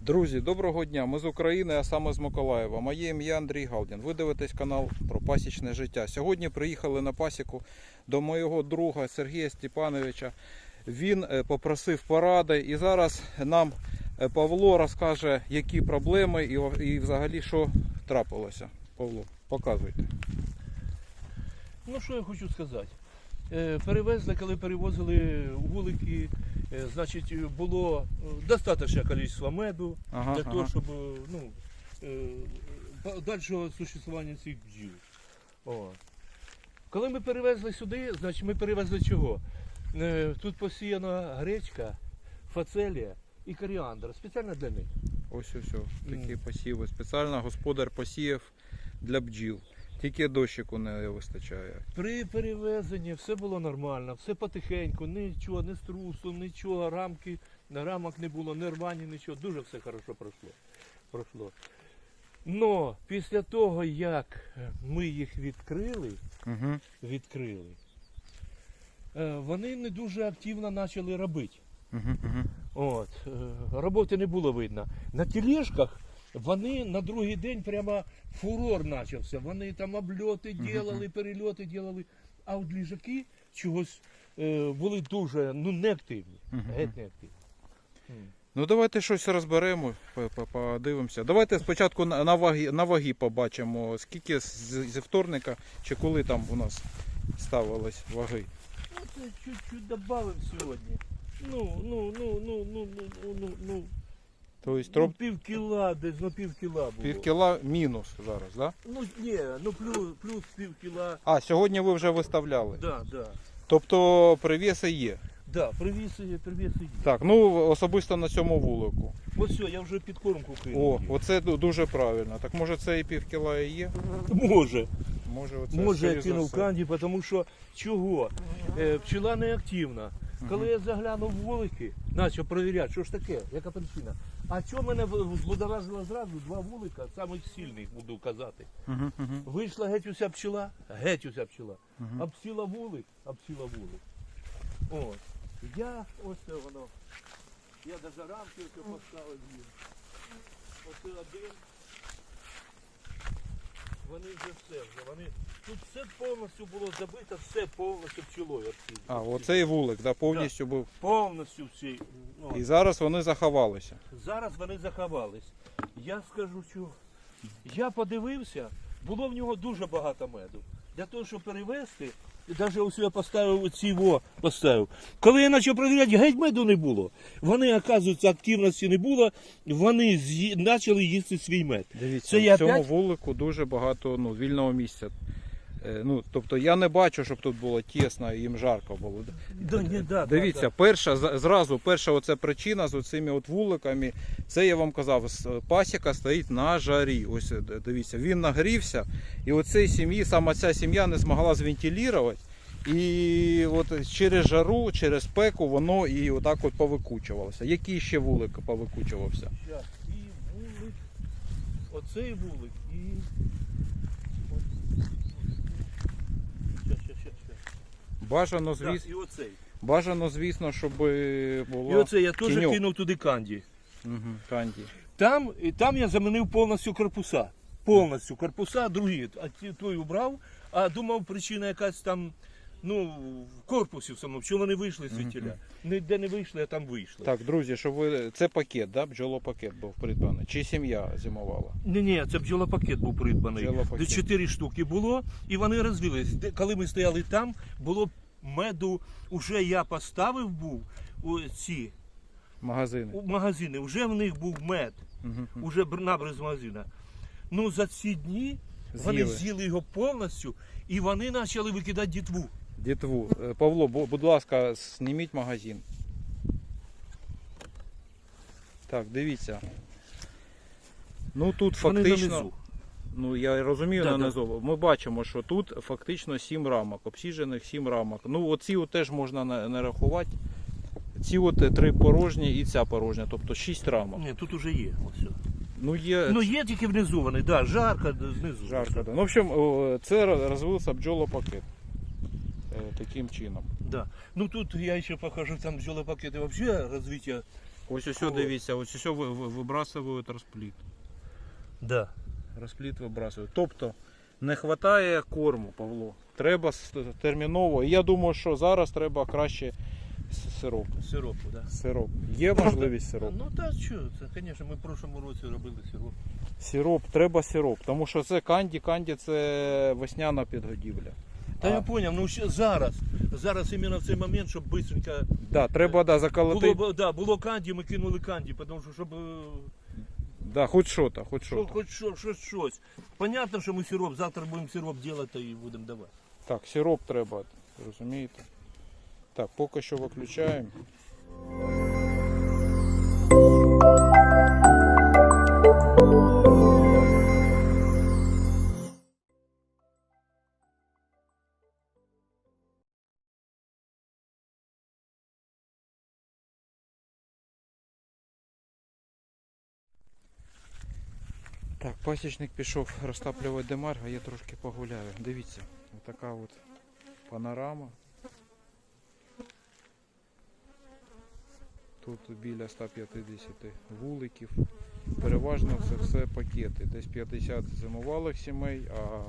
Друзі, доброго дня! Ми з України, а саме з Миколаєва. Моє ім'я Андрій Галдін. Ви дивитесь канал про пасічне життя. Сьогодні приїхали на пасіку до моєго друга Сергія Степановича. Він е, попросив поради і зараз нам е, Павло розкаже, які проблеми і, взагалі що трапилося. Павло, показуйте. Ну що я хочу сказати? Е, Перевезли, коли перевозили вулики, значить, було е, достатньо кількість меду Ага, для ага. того, щоб е, ну, е, существування цих бджіл. О. Коли ми перевезли сюди, значить ми перевезли чого? Е, Тут посіяна гречка, фацелія і коріандр. Спеціально для них. Ось ось ось, такі посіви. Спеціально господар посіяв для бджіл. Тільки дощику не вистачає. При перевезенні все було нормально, все потихеньку, нічого, не струсу, нічого, рамки, рамок не було, не рвані, нічого. Дуже все хорошо пройшло. пройшло. Но після того, як ми їх відкрили, Угу. відкрили, е, вони не дуже активно почали робити. Угу, угу. От, е, роботи не було видно. На тележках вони на другий день прямо фурор почався. Вони там обльоти Мгм. ділили, перельоти ділили. А от ліжаки чогось е, були дуже ну, неактивні. Геть неактивні. Ну давайте щось розберемо, по- по- подивимося. Давайте спочатку на, на, ваги, на ваги побачимо, скільки з- зі вторника чи коли там у нас ставились ваги. Ну, це чуть-чуть добавив сьогодні. Ну, ну, ну, ну, ну, ну, ну, ну, ну, Тобто ну троп, пів кіла, десь ну пів кіла було. пів кіла мінус зараз, да? Ну, ні, ну плюс, плюс пів кіла. А, сьогодні ви вже виставляли. Да, да. Тобто привіси є. Да, привіси, привіси є. Так, ну особисто на цьому вулику. Ось все, я вже підкормку кинув. О, оце ду- дуже правильно. Так може це і пів кіла і є? Може. Може, оце Може я скоріш за кинув все. канді, тому що чого? Е, пчела не активна. Коли я заглянув в вулики, почав перевіряти, що ж таке, яка причина. А що мене збудоражило зразу два вулика, самих сильних буду казати. Мгм, мгм. Вийшла геть уся пчела, геть уся пчела. Мгм. Обсіла вулик, обсіла вулик. От. Я ось це воно. Я навіть рамки поставив. Оце один. Вони вже все вже. Вони... Тут все повністю було забито, все повністю пчелою. А, оцей вулик, да, повністю був. Повністю всі. О. І зараз вони заховалися. Зараз вони заховались. Я скажу, що я подивився, було в нього дуже багато меду. Для того, щоб перевезти, навіть ось я поставив оці во поставив. Коли я почав перевіряти, геть меду не було. Вони, оказується, активності не було, вони з'ї- почали їсти свій мед. Дивіться, Це я в цьому опять? вулику дуже багато ну, вільного місця. Е, Ну, тобто я не бачу, щоб тут було тісно і їм жарко було. Да, ні, да, Дивіться, да, перша зразу перша оце причина з оцими от вуликами. Це я вам казав, пасіка стоїть на жарі. Ось е, дивіться, він нагрівся, і оцей сім'ї, саме ця сім'я не змогла звентилювати. І от через жару, через пеку воно і отак от повикучувалося. Який ще вулик повикучувався? І вулик, оцей вулик, і. Бажано, Так, звісно, і оцей. бажано, звісно, щоб було І оце я теж тіньок. кинув туди канді. Угу, канді. Там, і там я замінив повністю корпуса. Повністю корпуса, другі. А ті- той убрав, а думав, причина якась там, ну, в корпусі в самому, що вони вийшли звідтіля. Ніде не вийшли, а там вийшли. Так, друзі, щоб ви. Це пакет, да? бджолопакет був придбаний. Чи сім'я зимувала? Ні, ні, це бджолопакет був придбаний. Бджолопакет. Де чотири штуки було, і вони розвились. Де- Коли ми стояли там, було меду, уже я поставив був у ці Магазини. у магазини, вже в них був мед. Угу. уже бр- набрав з магазина. Ну за ці дні вони З'їли. з'їли його повністю і вони почали викидати дітву. Дітву. Е, Павло, будь ласка, зніміть магазин. Так, дивіться. Ну тут Вони фактично. Ну я розумію Да, на да. Ми бачимо, що тут фактично 7 рамок, обсіжених 7 рамок. Ну оці от теж можна не. Ці от е, три порожні і ця порожня, тобто 6 рамок. Ні, тут уже є. Ось. Ну є Ну є тільки внизу вони, да, жарко знизу. жарко. Да. Ну, в общем, це розвився бджолопакет. Таким чином. Да. Ну тут я ще покажу, там бджолопакети взагалі розвиття Ось ось дивіться, ось ось ви- ви- вибрасують розпліт. Да. Розпліт вибрасують. Тобто не вистачає корму, Павло. Треба терміново. І я думаю, що зараз треба краще сироп. Сиропу, да. Сироп. Є можливість сироп? Ну так що, це, звісно, ми в прошлому році робили сироп. Сироп, треба сироп. Тому що це канді, канді це весняна підгодівля. Та я зрозумів, ну ще зараз. Зараз іменно в цей момент, щоб швидко Да, треба да, заколоти. було, да, було канді, ми кинули канді, тому що щоб е, Да, хоч що-то, хоч що, хоч що, щось, щось. Понятно, що ми сироп, завтра будемо сироп робити і будемо давати. Так, сироп треба, розумієте? Так, поки що виключаємо. Пасічник пішов розтаплювати демар, а я трошки погуляю. Дивіться, отака от панорама. Тут біля 150 вуликів. Переважно це все пакети. Десь 50 зимувалих сімей, а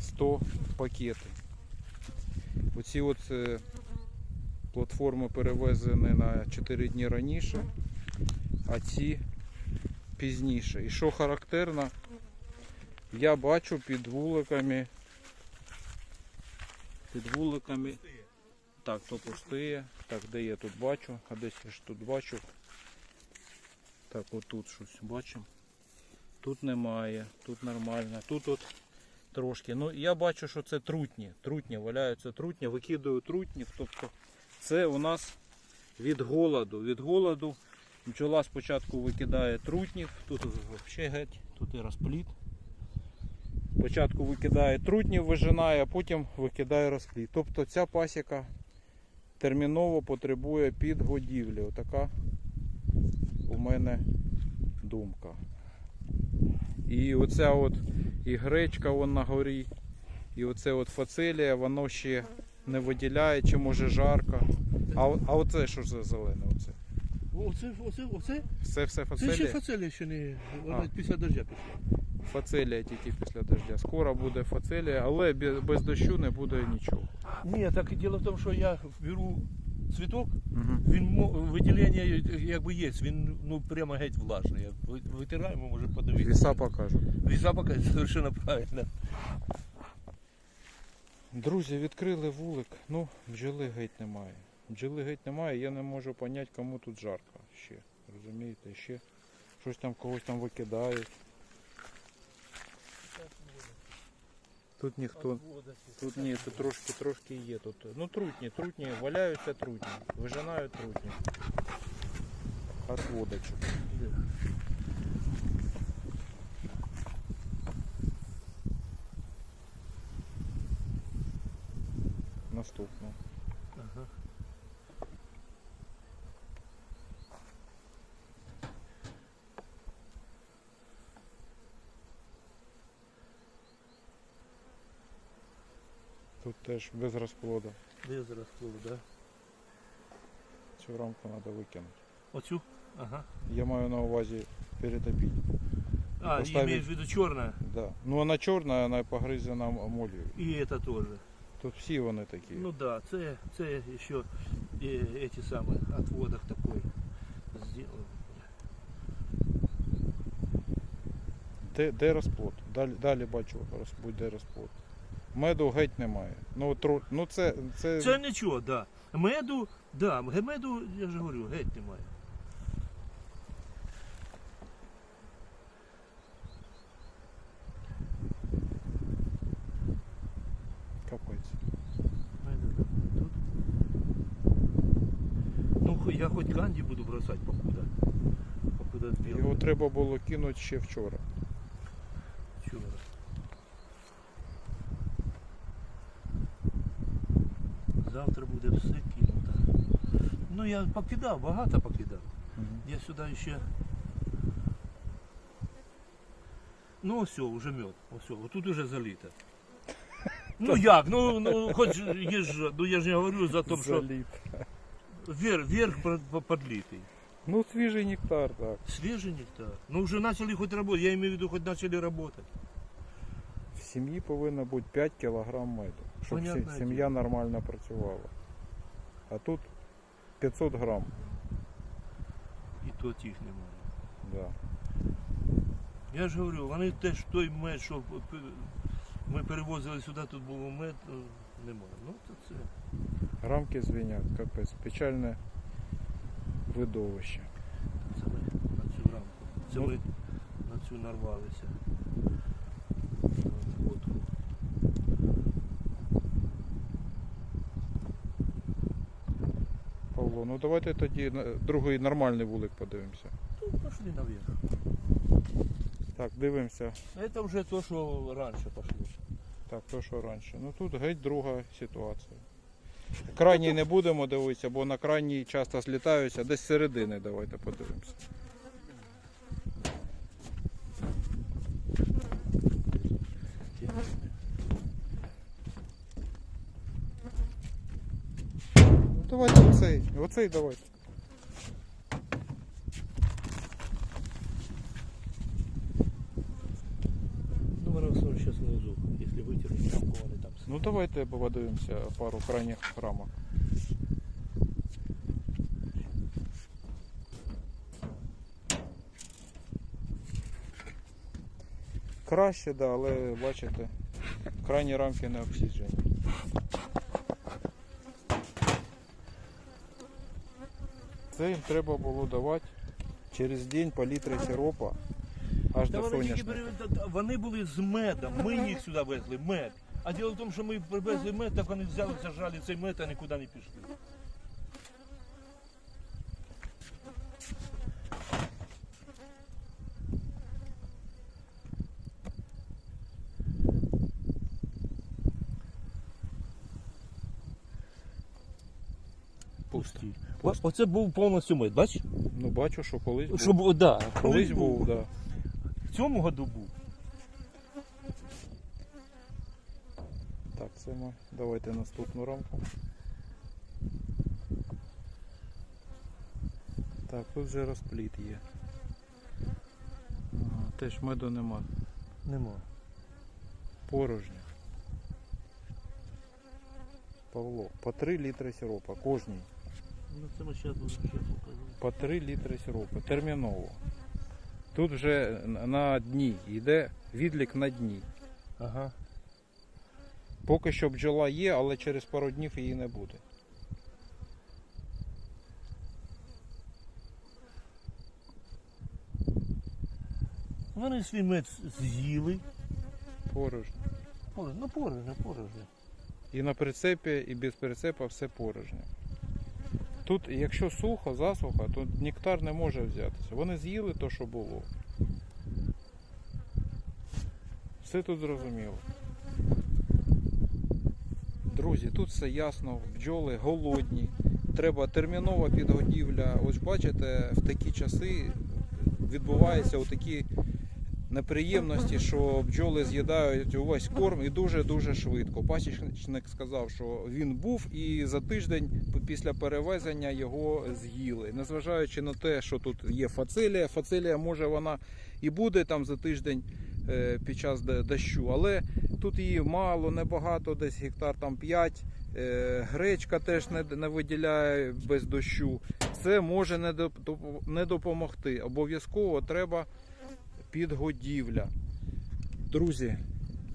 100 пакети. Оці от е, платформи перевезені на 4 дні раніше, а ці пізніше. І що характерно, я бачу під вуликами. Під вуликами. Так, то пустиє. Так, де я тут бачу, а десь я ж тут бачу. Так, отут щось бачимо. Тут немає, тут нормально, тут от трошки. Ну я бачу, що це трутні. Трутні, валяються трутні, викидаю трутні. Тобто це у нас від голоду. Від голоду бджола спочатку викидає трутнів, тут взагалі геть, тут і розпліт. Спочатку викидає трутнів, вижинає, а потім викидає розпліт. Тобто ця пасіка терміново потребує підгодівлі. Отака у мене думка. І оця от і гречка вон на горі, і оце от фацелія, воно ще не виділяє, чи може жарко. А, а оце що за зелене? Оце? Оце, оце, оце, Все все це ще фацелія? фацелія ще не, вона А. після дождя пішла. Фацелія тільки після дождя. Скоро буде фацелія, але бе- без дощу не буде нічого. Ні, так і діло в тому, що я беру цвіток, Угу. він мо- виділення якби є, він ну прямо геть влажний. Я ви- Витираємо, може подивитися. Віса покажуть. Віса поки совершенно правильно. Друзі, відкрили вулик. Ну, бджоли геть немає. Бджоли геть немає, я не можу поняти, кому тут жарко ще. Розумієте, ще щось там когось там викидають. Тут ніхто. Тут ні, тут трошки трошки є. Тут. Ну трутні, трутні, валяються трутні, вижинають трутні. Отводочок. Наступно. Ага. Тут теж без розплоду. Де зараз коло, да? Цю рамку треба викинути. Оцю? Ага. Я маю на увазі перетопити. А, Поставить- имеешь в виду черная? Да. Ну вона чорна, вона погризена молью. И это тоже. Тут всі вони такі. Ну да, це, це еще э, эти самые отводок такой сделан. Де, де розплод? Далі, далі бачу, роз- буде розплод. Меду геть немає. Ну, тру, ну це, це, Це нічого, да. Меду, да, меду, я ж говорю, геть немає. капець. Ну, я хоч канді буду бросати покуда. Покуда Його треба було кинути ще. Вчора. я покидав, багато покидав. Я сюди ще. Ну все, вже мед. Ось, отут уже залито. Ну як? Ну, ну хоч є ж, ну я ж не говорю за те, що, Заліт. Вверх, вверх под- под- подлитый. Ну, свіжий нектар, так. Свежий нектар. Ну уже начали хоть работать. Я имею в виду, хоть начали работать. В сім'ї повинно бути 5 кг меду, щоб Понятне сі- сім'я нормально працювала. А тут 500 грам. І то тих немає. Да. Я ж говорю, вони теж той мед, що ми перевозили сюди, тут був мед, е, немає. Ну то це. Рамки звінять, капець. Печальне видовище. Це ми на цю рамку. Це Ну. ми на цю нарвалися. На фотку. Павло, ну давайте тоді другий нормальний вулик подивимося. Ну, пошли наверх. Так, дивимося. Це вже те, що раніше пошло. Так, то що раніше. Ну тут геть друга ситуація. Крайній не будемо дивитися, бо на крайній часто злітаються. Десь з середини давайте подивимося. Ну, Давайте оцей. Оцей давайте. Ну, в основному зараз внизу. Якщо витернуть рамку, вони там. Ну давайте подивимося пару крайніх рамок. Краще, да, але бачите, крайні рамки не обсіджені. Це їм треба було давати через день по літрі сиропа аж Та до вони, тільки соняшника. вони були з медом, ми їх сюди везли, мед. А діло в тому, що ми привезли мед, так вони взяли, зажали цей мед, а нікуди не пішли. Пусті. Оце був повністю мед, бачиш? Ну бачу, що колись був. Щоб, да, Колись був, да. В цьому году був. Так, це ми. Давайте наступну рамку. Так, тут вже розпліт є. Ага, теж меду нема. Нема. Порожньо. Павло, по 3 літри сиропа, кожній. По 3 літри сиропу. Терміново. Тут вже на- дні йде відлік на дні. Ага. Поки що бджола є, але через пару днів її не буде. Вони свій мед з'їли. Порожньо. Порожньо, ну порожньо, порожньо. І на прицепі, і без прицепа все порожньо. Тут, якщо сухо, засуха, то нектар не може взятися. Вони з'їли те, що було. Все тут зрозуміло. Друзі, тут все ясно, бджоли голодні. Треба термінова підгодівля. Ось бачите, в такі часи відбуваються такі неприємності, що бджоли з'їдають увесь корм і дуже-дуже швидко. Пасічник сказав, що він був і за тиждень після перевезення його з'їли. Незважаючи на те, що тут є фацелія, фацелія може вона і буде там за тиждень е, під час дощу, але тут її мало, небагато, десь гектар там 5. Е, Гречка теж не, не виділяє без дощу. Це може не допомогти. Обов'язково треба підгодівля. Друзі,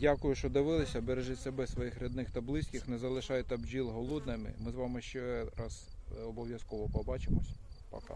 дякую, що дивилися. Бережіть себе, своїх рідних та близьких. Не залишайте бджіл голодними. Ми з вами ще раз е, обов'язково побачимось. Пока.